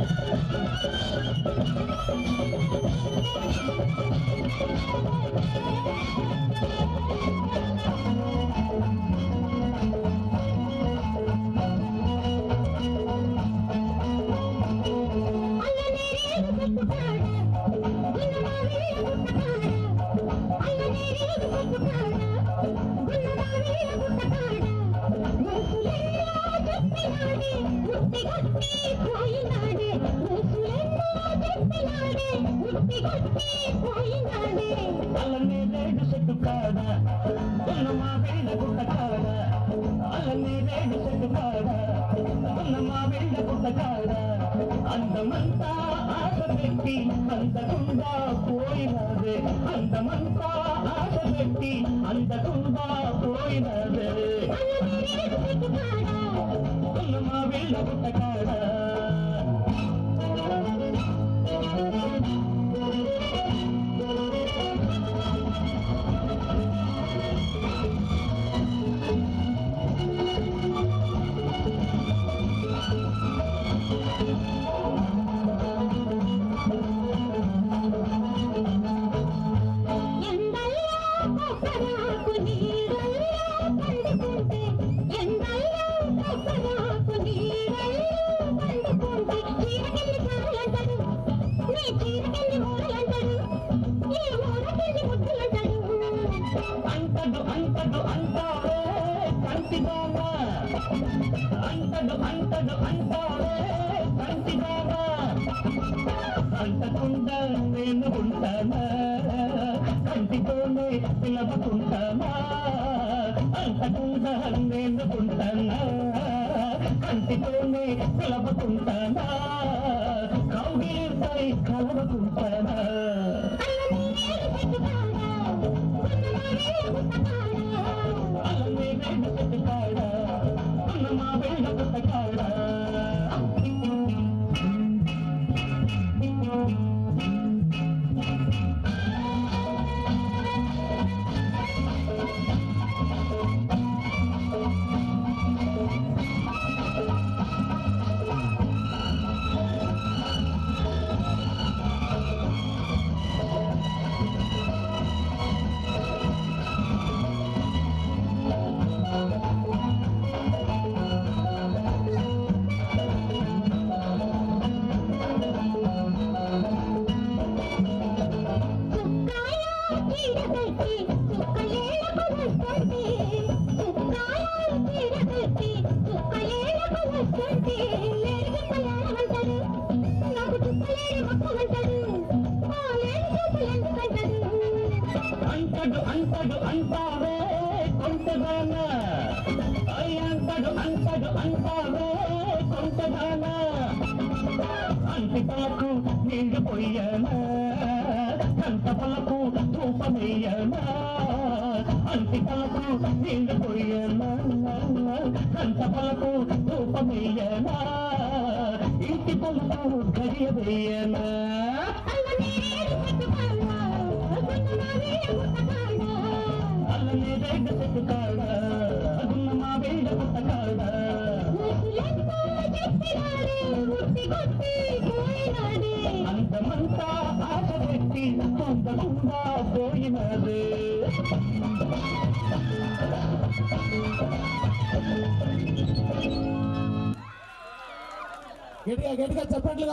Thank you. அந்த மந்தா ஆசை பெட்டி அந்த குண்டா போயிடாது அந்த மந்தா ஆசை பெட்டி அந்த குண்டா போயிடாது சொல்லமா வெள்ள புட்டக்கா అంతడు అంతడు అంటారే కంటిదానా అంతకుండా నేను ఉంటానా? కంటితోనే పిలవకుంటానా అంతకుండా నేను ఉంటానా? కంటితోనే పిలవకుంటానా మా అంతడు అంతడు అంటావే కొంటదానా అంతడు అంతడు అంటావే కొంటదానా అంటిపాకు నీళ్ళు పొయ్యనా? ధూపమయ్యనా అంటిపాకు నీళ్ళు పొయ్యనా కంటపలకు ధూపమయ్యనా ఇంటి పలుకు గడియ వేయనా అల్లనే రేగ చెట్టు కాడ మా వేడ పుట్టకాడ? గట్టిగా గట్టిగా చెప్పండి